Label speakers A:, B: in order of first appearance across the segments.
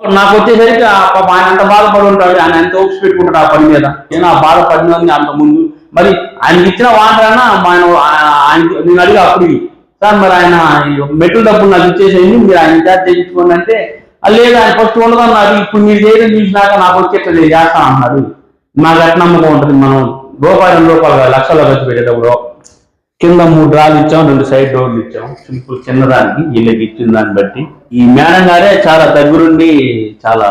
A: నాకు వచ్చేసరికి పాపం ఆయన అంత బాధపడి ఉంటాడు ఆయన ఎంత ఓపిక పెట్టుకుంటాడు ఆ పని మీద? నేను ఆ బాధపడినది అంత ముందు. మరి ఆయనకి ఇచ్చిన వాటరైనా ఆయన ఆయన నేను అడిగి అప్పుడు సార్ మరి ఆయన మెట్ల డబ్బులు నాకు ఇచ్చేసేయండి మీరు ఆయన చేత చేయించుకోండి అంటే లేదు ఆయన ఫస్ట్ ఉండదన్నారు ఇప్పుడు మీరు చేయడం చూసినాక నాకు వచ్చేట్టు నేను చేస్తాను అన్నాడు నాకు ఎట్లా నమ్మకం ఉంటుంది మనం రూపాయి రూపాయలు కాదు, లక్షల్లో ఖర్చు పెట్టేటప్పుడు. కింద మూడు రాళ్ళు ఇచ్చాం రెండు సైడ్ డోర్లు ఇచ్చాం. సింపుల్ చిన్నదానికి వీళ్ళకి ఇచ్చిన దాన్ని బట్టి. ఈ మేడం గారే చాలా దగ్గరుండి చాలా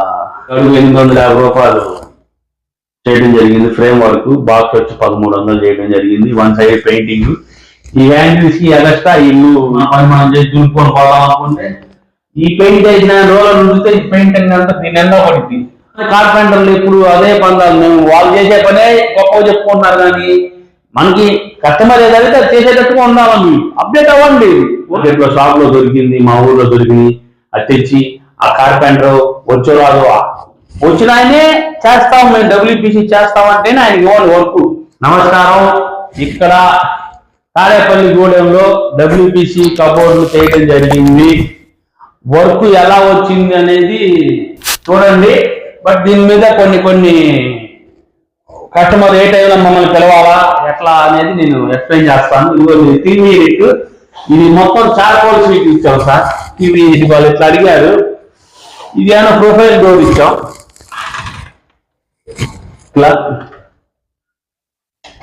A: అడుగు ఎనిమిది వందల యాభై రూపాయలు చేయడం జరిగింది. ఫ్రేమ్ వర్క్ బాక్స్ వచ్చి పదమూడు వందలు చేయడం జరిగింది. One side painting. ఈ హ్యాండిల్స్కి ఎగస్ట్రా ఇల్లు పని మనం చేసి దులుపుకొని పోదాం అనుకుంటే ఈ పెయింట్ వేసిన రోలర్ ఉంచితే ఈ పెయింటింగ్ అంతా దీని ఎండ పడింది కార్పెంటర్లు ఇప్పుడు అదే పనులు మేము వాళ్ళు చేసే పనే గొప్ప చెప్పుకుంటున్నారు కానీ మనకి కస్టమర్ ఏదైతే అది చేసేటట్టుగా ఉండాలండి. అప్డేట్ అవ్వండి. ఒకటిలో షాప్లో దొరికింది మా ఊర్లో దొరికింది అది తెచ్చి ఆ కార్పెంటర్ వచ్చేవాడు వచ్చిన ఆయనే చేస్తాం మేము డబ్ల్యూపీసీ చేస్తామంటేనే ఆయన ఇవ్వాలి వర్క్. నమస్కారం. ఇక్కడ తాడేపల్లి గూడెంలో డబ్ల్యూపీసీ కబోర్డులు చేయడం జరిగింది. వర్క్ ఎలా వచ్చింది అనేది చూడండి. బట్ దీని మీద కొన్ని కొన్ని కస్టమర్ ఏ టైంలో మమ్మల్ని పిలవాలా ఎట్లా అనేది నేను ఎక్స్ప్లెయిన్ చేస్తాను. ఇదిగో టీవీ యూనిట్. ఇది మొత్తం చార్కోల్ స్వీట్ ఇచ్చాం సార్. టీవీ యూనిట్ వాళ్ళు ఇట్లా అడిగారు. ఇది ఏమైనా ప్రొఫైల్ డోర్ ఇచ్చాం? ఇట్లా.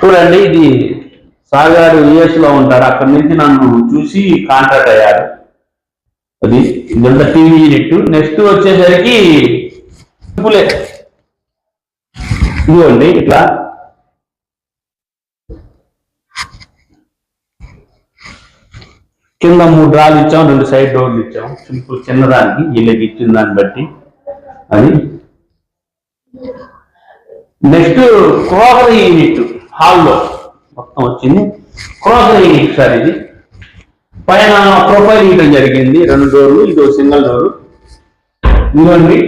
A: చూడండి ఇది సాగారు యుఎస్లో ఉంటాడు అక్కడి నుంచి నన్ను చూసి కాంటాక్ట్ అయ్యారు. అది ఇదంతా టీవీ యూనిట్. నెక్స్ట్ వచ్చేసరికి సింపులే ఇదిగోండి ఇట్లా. కింద మూడు డ్రాలు ఇచ్చాం రెండు సైడ్ డోర్లు ఇచ్చాం. సింపుల్ చిన్నదానికి వీళ్ళకి ఇచ్చిన దాన్ని బట్టి అది. నెక్స్ట్ క్రోకరీ యూనిట్ హాల్లో మొత్తం వచ్చింది. క్రోకరీ యూనిట్ సార్ ఇది. పైన ప్రొఫైల్ ఇవ్వడం జరిగింది. రెండు డోర్లు ఇది సింగిల్ డోరు ఇదిగోండి.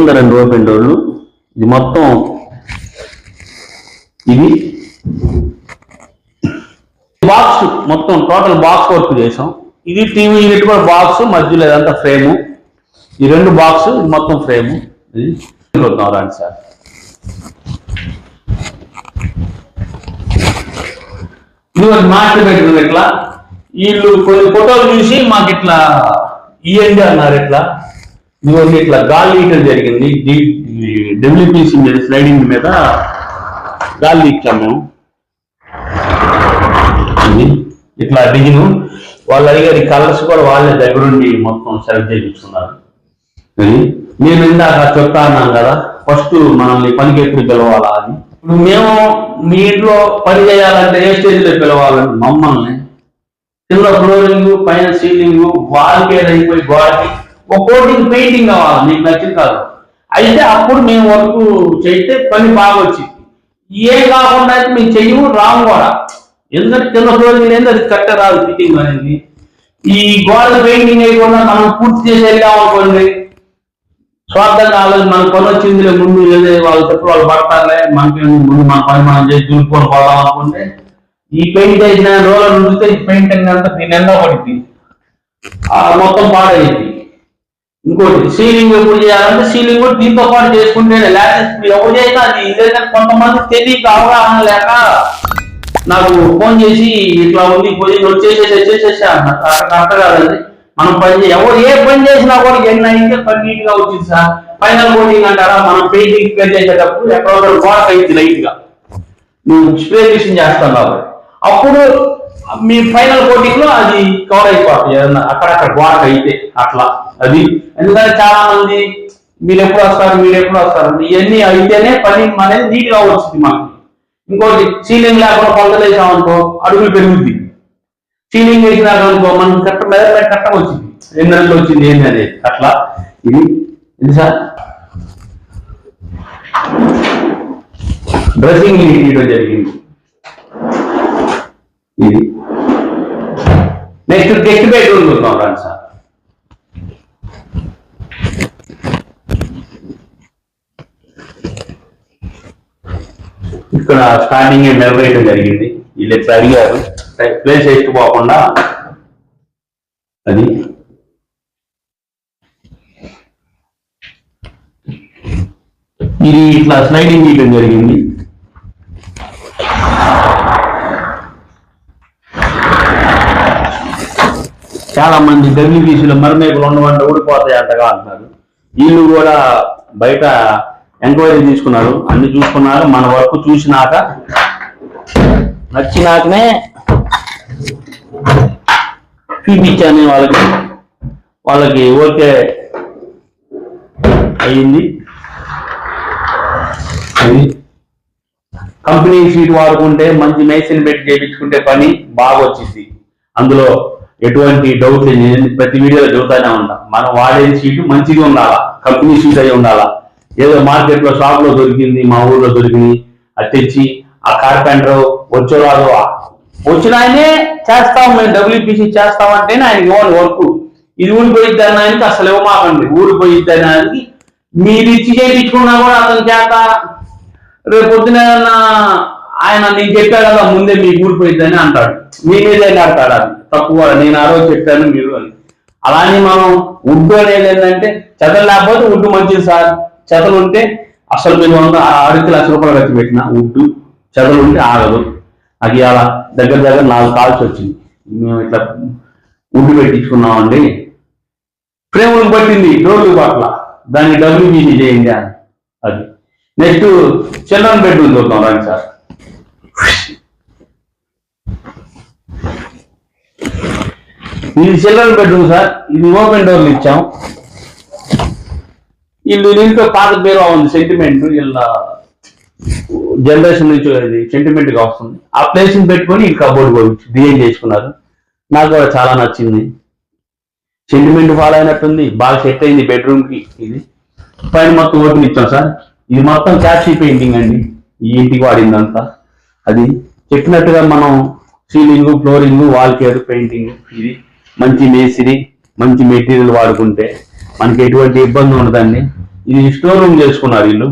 A: కింద రెండు ఓపెన్ డోర్లు ఇది మొత్తం ఇది. బాక్స్ మొత్తం టోటల్ బాక్స్ వర్క్ చేసాం. ఇది టీవీ యూనిట్ కూడా బాక్స్ మధ్యలో ఇదంతా ఫ్రేము ఈ రెండు బాక్స్ మొత్తం ఫ్రేము ఇది చూద్దాం రండి సార్. ఇది ఒక మాస్టర్ బెడ్రూమ్ ఇట్లా వీళ్ళు కొన్ని ఫోటోలు చూసి మాకు ఇట్లా ఇవ్వండి అన్నారు ఇట్లా ఇదిగోండి ఇట్లా గాలి ఇవ్వడం జరిగింది. డెవలపింగ్ మీద స్లైడింగ్ మీద గాలి ఇచ్చాము మేము. ఇట్లా డిజైన్ వాళ్ళు అడిగారు కలర్స్ కూడా వాళ్ళే దగ్గరుండి మొత్తం సెలెక్ట్ చేయించుకున్నారు నేను ఇందాక చెప్తా అన్నాను కదా ఫస్ట్ మనల్ని పనికి ఎప్పుడు పిలవాలా అని. ఇప్పుడు మేము మీ ఇంట్లో పని చేయాలంటే ఏ స్టేజ్లో పిలవాలంటే మమ్మల్ని. కింద ఫ్లోరింగ్ పైన సీలింగ్ వాల్ అయిపోయి గోడకి ఒక కోటికి పెయింటింగ్ కావాలి మీకు నచ్చింది కాదు. అయితే అప్పుడు మేము వర్క్ చేస్తే పని బాగా వచ్చింది. ఏ కాకుండా అయితే మేము చెయ్యము రాము కూడా. ఎందుకంటే చిన్న రోజు లేదు అది కట్ట రాదు ఫిట్టింగ్ అనేది. ఈ గోడల పెయింటింగ్ అయిపోయినా మనం పూర్తి చేసి వెళ్ళామనుకోండి స్వార్థంగా ఆలోచన మన పని వచ్చిందిలే ముందు లేదా వాళ్ళు తప్పు వాళ్ళు పడతారులే మనకి ముందు మన పని మనం చేసి దూరుకొని పోదాం అనుకుంటే ఈ పెయింట్ వేసిన రోలర్ ఉంటే ఈ పెయింటింగ్ అంతా దీని ఎండ పడింది ఆ మొత్తం పాడైంది ఇంకోటి సీలింగ్ ఎప్పుడు చేయాలంటే సీలింగ్ కూడా దీంతో పాటు చేసుకుంటేనే లేకపోతే ఇప్పుడు ఎవరు చేసినా అది ఇదేంటంటే కొంతమంది తెలియక అవగాహన లేక నాకు ఫోన్ చేసి ఇట్లా ఉంది పొజిషన్ వచ్చేసేసి వచ్చేసేసి అన్నారు అక్కడ కాదండి. మనం పని ఎవరు ఏ పని చేసినా కూడా ఎన్ని అయితే పని నీట్గా వచ్చింది సార్. ఫైనల్ కోటింగ్ అంటారా? మనం పెయింటింగ్ స్ప్రే చేసేటప్పుడు ఎక్కడో ఒకటి గోడ అయింది లైట్గా నువ్వు స్ప్రే మిషన్ చేస్తాం కాబట్టి అప్పుడు మీ ఫైనల్ కోటింగ్లో అది కవర్ అయిపోతుంది. ఏదన్నా అక్కడక్కడ గోడ అయితే అట్లా. అది ఎందుకంటే చాలా మంది మీరు ఎప్పుడు వస్తారు మీరు ఎప్పుడు వస్తారు ఇవన్నీ అయితేనే పని అనేది నీట్గా వచ్చింది మనకి. ఇంకోటి సీలింగ్ లేకుండా కొలతలు వేసామనుకో అడుగులు పెరుగుద్ది. సీలింగ్ వేసినాక అనుకో మనం కట్ట మెదర్ కట్ట వచ్చింది. ఎన్ని నెలలు వచ్చింది ఏంది అనేది. అట్లా. ఇది ఇది సార్? డ్రెస్సింగ్ ఇవ్వడం జరిగింది. ఇది. నెక్స్ట్ గెస్ట్ బెడ్రూమ్ చూద్దాం రండి సార్. ఇక్కడ స్టార్టింగ్ నిలవేయడం జరిగింది. వీళ్ళు ఎట్లా అడిగారు. ప్లేస్ వేస్ట్ పోకుండా అది. ఇది ఇట్లా స్లైడింగ్ చేయడం జరిగింది. చాలా మంది డబ్ల్యూబీసీలో మరమేకలు ఉండవంటే ఊడిపోతాయి అంతగా అంటున్నారు. వీళ్ళు కూడా బయట ఎంక్వైరీ తీసుకున్నారు. అన్ని చూసుకున్నారు. మన వర్క్ చూసినాక నచ్చినాకనే చూపించాను వాళ్ళకి వాళ్ళకి ఓకే అయింది కంపెనీ షీట్ వాడుకుంటే మంచి మేసిన్ పెట్టి చేయించుకుంటే పని బాగా వచ్చింది అందులో ఎటువంటి డౌట్ లేదు ప్రతి వీడియోలో చెబుతానే ఉంటా. మనం వాడే షీట్ మంచిగా ఉండాలా? కంపెనీ షీట్ అయి ఉండాలా? ఏదో మార్కెట్లో షాప్లో దొరికింది మా ఊర్లో దొరికింది అది తెచ్చి ఆ కార్పెంటర్ వచ్చేవాడు వచ్చిన ఆయనే చేస్తాం మేము డబ్ల్యూపీసీ చేస్తామంటేనే ఆయన ఇవ్వాలి వర్క్ ఇది ఊడిపోయిద్ది అన్న ఆయనకి అసలు ఇవ్వమాకండి ఊడిపోయిద్ది అన్న ఆయనకి మీరు ఇచ్చి చేయించుకున్నా కూడా అతని చేత. రేపు పొద్దున ఆయన నేను చెప్పా కదా ముందే మీకు ఊడిపోయిద్దని అంటాడు. మీ మీద అంటాడు అది? తక్కువ నేను ఆ రోజు చెప్పాను మీరు అని. అలానే మనం ఉడ్డు అనేది ఏంటంటే చెదలు లేకపోతే ఉడ్డు మంచిది సార్. చెదలు ఉంటే అసలు మీరు వంద అడిగి లక్ష రూపాయలు ఖర్చు పెట్టిన ఉడ్డు చెదలు ఉంటే ఆగదు. అది అలా దగ్గర దగ్గర నాలుగు కాల్స్ వచ్చింది. మేము ఇట్లా ఉడ్డు పెట్టించుకున్నామండి. ఫ్రేములు పట్టింది డోర్లు పట్ల. దాన్ని డబ్ల్యూబీసీ చేయండి అని. అది. నెక్స్ట్ చిల్డ్రన్ బెడ్రూమ్ చూద్దాం రండి సార్. ఇది చిల్డ్రన్ బెడ్రూమ్ సార్. ఇది ఓపెన్ డోర్లు ఇచ్చాం. వీళ్ళు దీంట్లో పాత పేరు ఉంది సెంటిమెంట్. వీళ్ళ జనరేషన్ నుంచి అది సెంటిమెంట్గా వస్తుంది. ఆ ప్లేస్ని పెట్టుకొని ఈ కబోర్డ్ పోయించి డిజైన్ చేసుకున్నారు. నాకు కూడా చాలా నచ్చింది. సెంటిమెంట్ ఫాలో అయినట్టుంది. బాగా సెట్ అయింది బెడ్రూమ్కి ఇది. పైన మొత్తం ఓపెన్ ఇచ్చాం సార్. ఇది మొత్తం క్యాప్సీ పెయింటింగ్ అండి. ఈ ఇంటికి వాడిందంతా. అది చెప్పినట్టుగా మనం ceiling flooring wall care painting ఇది. మంచి మేసిరి మంచి మెటీరియల్ వాడుకుంటే మనకి ఎటువంటి ఇబ్బంది ఉండదండి ఇది స్టోర్ రూమ్ చేసుకున్నారు వీళ్ళు.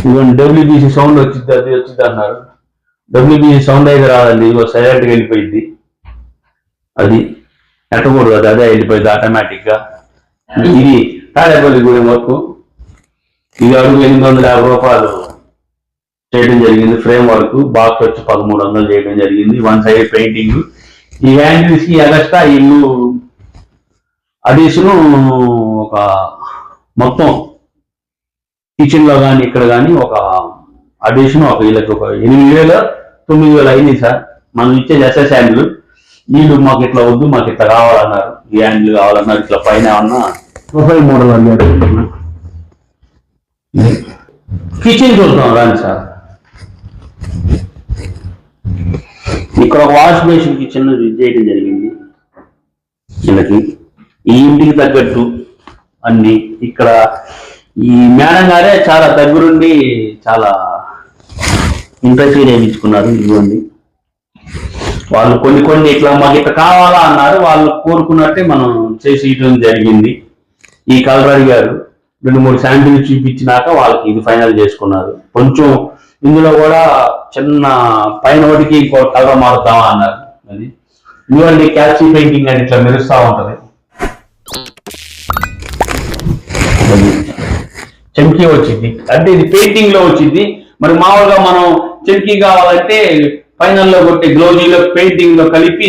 A: ఇదిగోండి డబ్ల్యూబీసీ సౌండ్ వచ్చింది అది వచ్చింది అన్నారు. డబ్ల్యూబీసీ సౌండ్ అయితే రాదండి ఇదిగో సైలెంట్గా వెళ్ళిపోయింది. అది ఎట్టకూడదు అది అదే వెళ్ళిపోయింది ఆటోమేటిక్గా ఇది తాడేపల్లి గుడి వరకు. ఇది అడుగు ఎనిమిది వందల యాభై రూపాయలు. చేయడం జరిగింది. ఫ్రేమ్ వర్క్ బాక్స్ వచ్చి పదమూడు వందలు చేయడం జరిగింది. వన్ సైడ్ పెయింటింగ్ ఈ హ్యాండిల్స్కి ఎగస్ట్రా ఇల్లు అడిషన్ ఒక మొత్తం కిచెన్లో కానీ ఇక్కడ కానీ ఒక అడిషన్ ఒక వీళ్ళకి ఒక ఎనిమిది వేల తొమ్మిది వేలు అయింది సార్. మనం ఇచ్చే ఎస్ఎస్ హ్యాండిల్ వీళ్ళు మాకు ఇట్లా వద్దు మాకు ఇట్లా కావాలన్నారు. ఈ హ్యాండిల్ కావాలన్నారు ఇట్లా పైన ఏమన్నా ప్రొఫైల్ మోడల్ అడిగారు కిచెన్ చూద్దాం రండి సార్. ఇక్కడ ఒక వాష్ బేసిన్ కిచెన్ చేయడం జరిగింది. వీళ్ళకి ఈ ఇంటికి తగ్గట్టు అన్ని ఇక్కడ ఈ మేడం గారే చాలా దగ్గరుండి చాలా ఇంట్రెస్ట్ చేయించుకున్నారు ఇదిగోండి. వాళ్ళు కొన్ని కొన్ని ఇట్లా మాకు ఇట్లా కావాలా అన్నారు వాళ్ళు కోరుకున్నట్టే మనం చేసేయడం జరిగింది. ఈ కలర్ అడిగారు రెండు మూడు శాంపిల్ చూపించినాక వాళ్ళకి ఇది ఫైనల్ చేసుకున్నారు. కొంచెం ఇందులో కూడా చిన్న పైన ఒకటికి ఇంకో కలర్ మారుద్దామా అన్నారు. అది ఇవన్నీ క్యాచీ పెయింటింగ్ అని ఇట్లా మెరుస్తూ ఉంటుంది. అది చెంకీ వచ్చింది. అంటే ఇది పెయింటింగ్లో వచ్చింది. మరి మామూలుగా మనం చెంకీ కావాలంటే ఫైనల్లో కొట్టి గ్లౌజీలో పెయింటింగ్లో కలిపి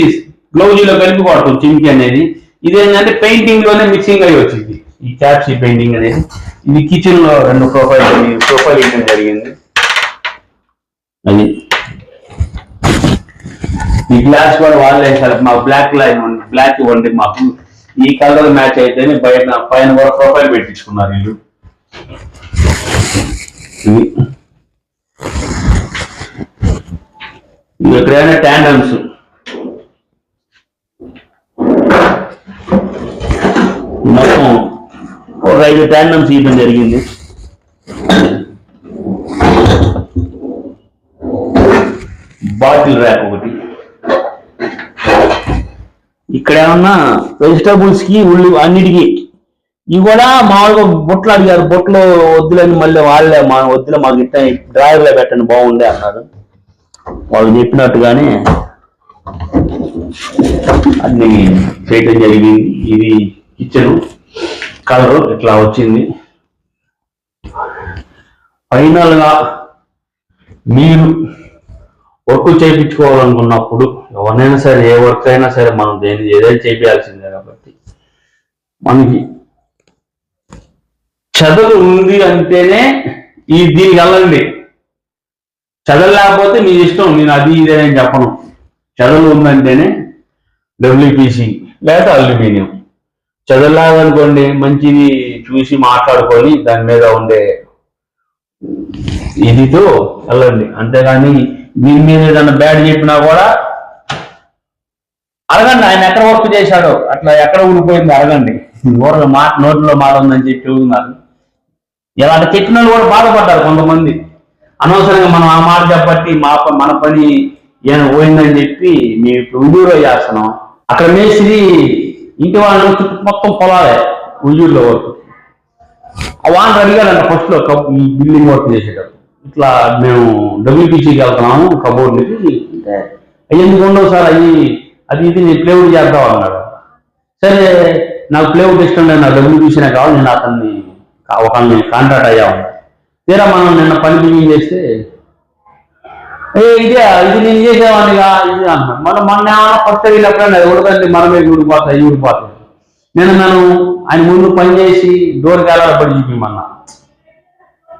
A: గ్లౌజీలో కలిపి కొడతాం చెంకీ అనేది. ఇదేంటంటే పెయింటింగ్లోనే మిక్సింగ్ అయి వచ్చింది. ఈ క్యాప్సీ పెయింటింగ్ అనేది. ఇది కిచెన్లో రెండు ప్రొఫైల్ ప్రొఫైల్ ఇవ్వడం జరిగింది. అది. ఈ గ్లాస్ కూడా వాళ్ళే సార్ మా బ్లాక్ లైన్ బ్లాక్ ఇవ్వండి మాకు. ఈ కలర్ మ్యాచ్ అయితేనే బయట పైన కూడా ప్రొఫైల్ పెట్టించుకున్నారు వీళ్ళు. ఎక్కడైనా ట్యాండమ్స్ మొత్తం ఒక ఐదు ట్యాండమ్స్ ఇవ్వడం జరిగింది. బాటిల్ ర్యాక్ ఒకటి. ఇక్కడ ఏమన్నా వెజిటబుల్స్కి ఉల్లి అన్నిటికీ. ఇవి కూడా మామూలుగా బొట్లు అడిగారు బొట్లు వద్దులని మళ్ళీ వాళ్ళే మా వద్దులే మాకు ఇట్ట డ్రైవర్లో పెట్టండి బాగుండే అన్నారు. వాళ్ళు చెప్పినట్టుగానే అన్ని చేయటం జరిగింది. ఇది కిచెన్ కలర్ ఇట్లా వచ్చింది. ఫైనల్గా మీరు వర్క్ చేయించుకోవాలనుకున్నప్పుడు ఎవరినైనా సరే ఏ వర్క్ అయినా సరే మనం దేని ఏదైనా చేయాల్సిందే కాబట్టి. మనకి చదువు ఉంది అంటేనే ఈ దీనికి వెళ్ళండి. చదువు లేకపోతే మీ ఇష్టం నేను అది ఇదే అని చెప్పను. చదువు ఉందంటేనే డబ్ల్యూపీసీ లేదా అల్యూమినియం. చదువు లేదనుకోండి మంచిది చూసి మాట్లాడుకొని దాని మీద ఉండే ఇదితో వెళ్ళండి. అంతేగాని దీని మీద ఏదైనా బ్యాడ్ చెప్పినా కూడా అడగండి ఆయన ఎక్కడ వర్క్ చేశాడో. అట్లా ఎక్కడ ఊడిపోయింది అడగండి. ఊరగా మాట నోట్లో మాట ఉందని చెప్పి ఉన్నారు. ఇలాంటి చెప్పిన వాళ్ళు కూడా బాధపడ్డారు కొంతమంది. అనవసరంగా మనం ఆ మాట చెప్పట్టి మా మన పని ఏమైనా పోయిందని చెప్పి మేము ఇప్పుడు ఉండూరులో చేస్తున్నాం. అక్కడ మేస్త్రి ఇంటి వాళ్ళు మొత్తం పొలాలే ఉజూరులో వరకు. వాళ్ళు అడిగారంట ఫస్ట్లో ఫస్ట్ ఈ బిల్డింగ్ వర్క్ చేసేటప్పుడు. ఇట్లా మేము డబ్ల్యూపీసీకి వెళ్తున్నాము కబోర్డ్కి అంటే అయ్యి ఎందుకు ఉండవు సార్? అవి అది ఇది నేను ప్లేవుడ్ చేద్దాం అన్నాడు. సరే నాకు ప్లేవుడ్ ఇష్టం లేదు నాకు డబ్ల్యూపీసీనే కావాలి నేను అతన్ని ఒక కాంట్రాక్ట్ అయ్యా తీరా మనం నిన్న పని బిగింగ్ చేస్తే ఏ ఇదే ఇది నేను చేసేవాడినిగా ఇది అన్నాడు మనం మొన్న ఏమన్నా కొత్త వెళ్ళినప్పుడు అది ఉడకండి మనమే ఊడిపోతాయి ఊడిపోతాయి. నేను నన్ను ఆయన ముందు పని చేసి డోర్ గాలాల పడి చూపిమన్నా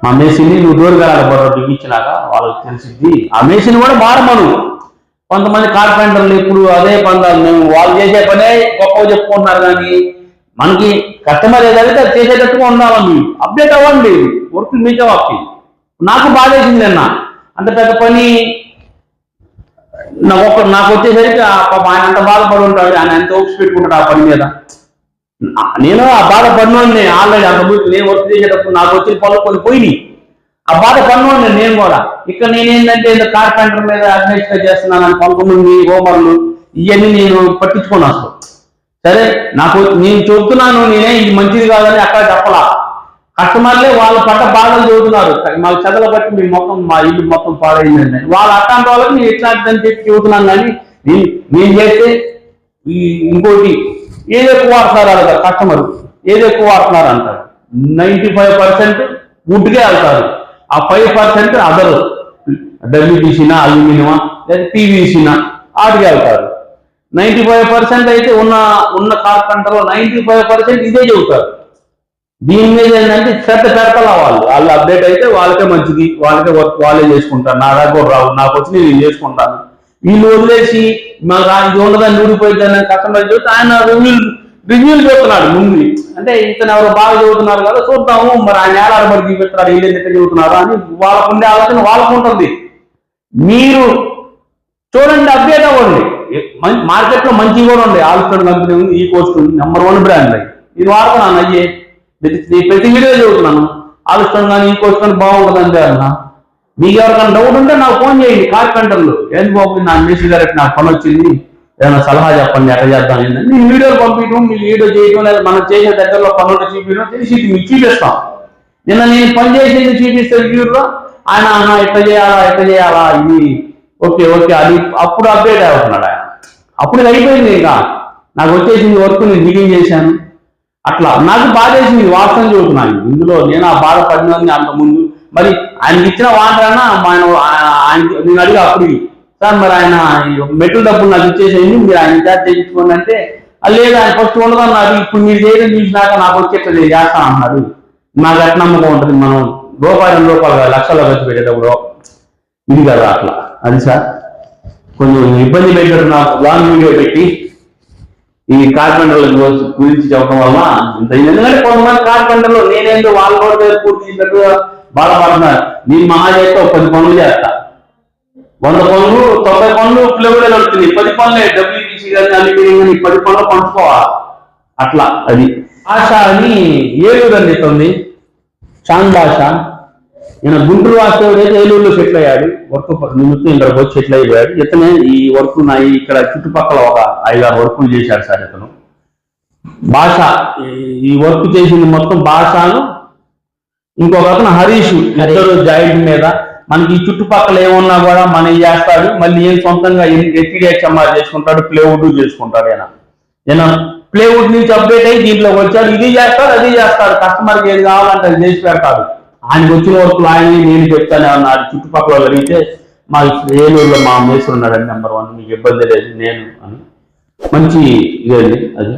A: మా మేసిని నువ్వు దూరంగా గాలాల బిగించినాక వాళ్ళకి తెలిసింది ఆ మేసిని కూడా మారమను. కొంతమంది కార్పెంటర్లు ఇప్పుడు అదే పనులు మేము వాళ్ళు చేసే పనే గొప్ప చెప్పుకుంటున్నారు కానీ మనకి కస్టమర్ ఏదైతే అది చేసేటట్టుగా ఉండాలని అప్డేట్ అవ్వండి. వర్క్ మీకే వాక్కి నాకు బాధేసింది అన్న అంత పెద్ద పని నాకు ఒక నాకు వచ్చేసరికి ఆయన అంత బాధపడి ఉంటాడు ఆయన ఎంత ఓపిక పెట్టుకుంటాడు ఆ పని మీద. నేను ఆ బాధ పడినోడిని ఆల్రెడీ అంత ముందు నేను వర్క్ చేసేటప్పుడు నాకు వచ్చిన పనులు కొన్ని పోయినాయి. ఆ బాధ పడినోడిని నేను కూడా ఇక్కడ నేనేంటంటే ఏదో కార్పెంటర్ మీద అడ్వైస్గా చేస్తున్నాను కొంతమంది హోమర్లు ఇవన్నీ నేను పట్టించుకున్నాను అసలు. సరే నాకు నేను చెబుతున్నాను నేనే ఇది మంచిది కాదని అక్కడ చెప్పలా. కస్టమర్లే వాళ్ళ పట్ట బాధలు చదువుతున్నారు మా చదల బట్టి మీ మొత్తం మా ఇల్లు మొత్తం పాడైందండి. వాళ్ళ అట్లాంటి వాళ్ళకి నేను ఇట్లాంటిదని చెప్పి చెబుతున్నాను కానీ నేను నేను చేస్తే ఈ ఇంకోటి ఏది ఎక్కువ వాడుతున్నారు అలా కస్టమర్. ఏది ఎక్కువ వాడుతున్నారు అంటారు? నైంటీ ఫైవ్ పర్సెంట్ వుడ్కే వెళ్తారు. ఆ ఫైవ్ పర్సెంట్ అదర్. డబ్ల్యూబీసీనా అల్యూమినియమా లేదా పీవీసీనా వాటికి వెళ్తారు. నైంటీ ఫైవ్ పర్సెంట్ అయితే ఉన్న ఉన్న కార్పెంటర్లో నైంటీ ఫైవ్ పర్సెంట్ ఇదే చెబుతారు. దీని మీద ఏంటంటే శ్రద్ధ పెడతలా వాళ్ళు వాళ్ళు అప్డేట్ అయితే వాళ్ళకే మంచిది వాళ్ళకే వర్క్ వాళ్ళే చేసుకుంటారు. నా దగ్గర రావు నాకు వచ్చి నేను చేసుకుంటాను. వీళ్ళు వదిలేసి మాకు ఆ ఇది ఉండదని ఊడిపోయిందని కస్టమర్ చూసి ఆయన రివ్యూ రివ్యూలు చూస్తున్నాడు ముందు అంటే ఇతను ఎవరో బాగా చదువుతున్నారు కదా చూద్దాము మరి ఆయన ఏడాది మరి చూపిస్తున్నాడు వీళ్ళు ఎందుకు చదువుతున్నారు అని వాళ్ళకు ఉండే ఆలోచన వాళ్ళకు ఉంటుంది. మీరు చూడండి అప్డేట్ అవ్వండి. మార్కెట్లో మంచి కూడా ఉంది. ఆల్స్టోన్ కంపెనీ ఉంది ఈ కోస్ట్ ఉంది నెంబర్ వన్ బ్రాండ్ అయ్యి నేను వాడుతున్నాను అయ్యే. ప్రతి- వీడియో చదువుతున్నాను ఆల్స్టోన్ కానీ ఈ కోస్ట్ కానీ బాగుంటుంది అంతే అన్న. మీకు ఎవరికైనా డౌట్ ఉంటే నాకు ఫోన్ చేయండి కార్పెంటర్లు ఏంటి బాబు నా మేసి గారికి నాకు పని వచ్చింది ఏదైనా సలహా చెప్పండి ఎట్లా చేద్దాం ఏంటంటే నేను వీడియోలు పంపించడం మీరు వీడియో చేయడం లేదా మనం చేసే దగ్గరలో పనులు చూపించడం తెలిసి మీకు చూపిస్తాం. నిన్న నేను పని చేసేది చూపిస్తే రివ్యూలో ఆయన ఎట్లా చేయాలా ఎట్లా చేయాలా ఇది ఓకే ఓకే అది అప్పుడు అప్డేట్ అవుతున్నాడు ఆయన. అప్పుడు ఇది అయిపోయింది ఇంకా. నాకు వచ్చేసింది వర్క్ నేను బిగిన్ చేశాను. అట్లా నాకు బాధ వేసింది వాస్తవం చెబుతున్నాను. ఇందులో నేను ఆ బాధ పడినది ముందు మరి ఆయనకి ఇచ్చిన వాటనా ఆయన ఆయన నేను అడిగి అప్పుడు సార్ మరి ఆయన మెట్ల డబ్బులు నాకు ఇచ్చేసేయండి మీరు ఆయన ఛార్జ్ చేయించుకోండి అంటే లేదు ఆయన ఫస్ట్ ఉండదన్నారు ఇప్పుడు మీరు చేయడం చూసినాక నాకు వచ్చి నేను చేస్తాను అన్నారు. నాకు అట్లా నమ్మకం ఉంటుంది మనం రూపాయలు రూపాయలు కాదు, లక్షల్లో ఖర్చు పెట్టేటప్పుడు. ఇది కదా అట్లా. అది సార్ కొంచెం ఇబ్బంది పెట్టారు నాకు లాంగ్ వీడియో పెట్టి. ఈ కార్పెంటర్ల గురించి చెప్పడం వల్ల ఇంత ఎందుకంటే కొంతమంది కార్పెంటర్లు నేనేందో వాళ్ళ కూడా పూర్తి చేసినట్టుగా బాధపడుతున్నారు నేను మహా చేస్తే పది పనులు చేస్తా. వంద పనులు తొంభై పనులు ఫ్లేవర్ ఉంటుంది పది పనులే డబ్ల్యూబీసీ కానీ అల్యూమినియం కానీ పది పనులు పంచుకోవాలి అట్లా అది. ఆశ అని ఏలూరు అని చాంద్ భాష. ఈయన గుంటూరు వాస్తవుడు అయితే ఏలూరులో సెటిల్ అయ్యాడు వర్క్ నిమిత్తం ఇక్కడికి వచ్చి సెటిల్ అయిపోయాడు. ఇతనే ఈ వర్క్ నా ఇక్కడ చుట్టుపక్కల ఒక ఐదారు వర్కులు చేశాడు సార్ ఇతను. భాష ఈ- ఈ వర్క్ చేసింది మొత్తం భాషను ఇంకొక అతను హరీష్ ఇద్దరు జాయింట్ మీద. మనకి ఈ చుట్టుపక్కల ఏమున్నా కూడా మనం చేస్తాడు మళ్ళీ ఏం సొంతంగా హెచ్డిహెచ్ఎంఆర్ చేసుకుంటాడు ప్లేవుడ్ చేసుకుంటాడు ఈయన ప్లేవుడ్ నుంచి అప్డేట్ అయ్యి దీంట్లోకి వచ్చాడు. ఇది చేస్తాడు అది చేస్తాడు. కస్టమర్కి ఏది కావాలంటే అది చేసి పెడతాడు. ఆయనకి వచ్చిన వర్క్లు ఆయన నేను చెప్తానే అన్నాడు చుట్టుపక్కల అడిగితే మా ఏలూరులో మా మేసు ఉన్నాడు నెంబర్ వన్. మీకు ఇబ్బంది లేదు నేను అని. మంచి ఇదండి అది?